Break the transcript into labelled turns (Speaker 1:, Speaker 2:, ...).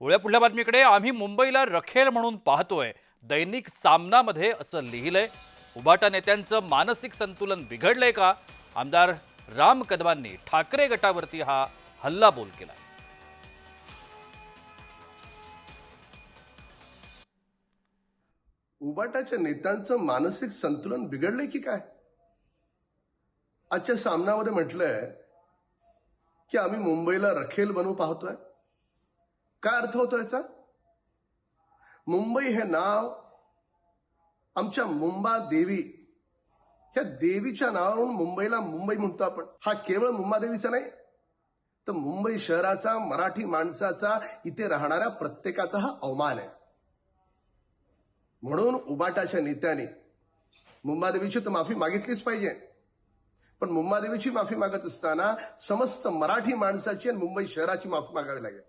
Speaker 1: वळ्या पुढल्या बातमीकडे आम्ही मुंबईला रखेल म्हणून पाहतोय. दैनिक सामनामध्ये असं लिहिलंय. उबाटा नेत्यांचं मानसिक संतुलन बिघडलंय का? आमदार राम कदमांनी ठाकरे गटावरती हा हल्ला बोल केला
Speaker 2: उबाटाच्या नेत्यांचं मानसिक संतुलन बिघडलंय की काय? आजच्या सामनामध्ये म्हटलंय की आम्ही मुंबईला रखेल बनवू पाहतोय. काय अर्थ होतो याचा? मुंबई हे नाव आमच्या मुंबा देवी ह्या देवीच्या नावावरून मुंबईला मुंबई म्हणतो आपण. हा केवळ मुंबादेवीचा नाही तर मुंबई शहराचा मराठी माणसाचा इथे राहणाऱ्या प्रत्येकाचा हा अवमान आहे. म्हणून उबाटाच्या नेत्याने मुंबादेवीची तर माफी मागितलीच पाहिजे. पण मुंबादेवीची माफी मागत असताना समस्त मराठी माणसाची आणि मुंबई शहराची माफी मागावी लागेल.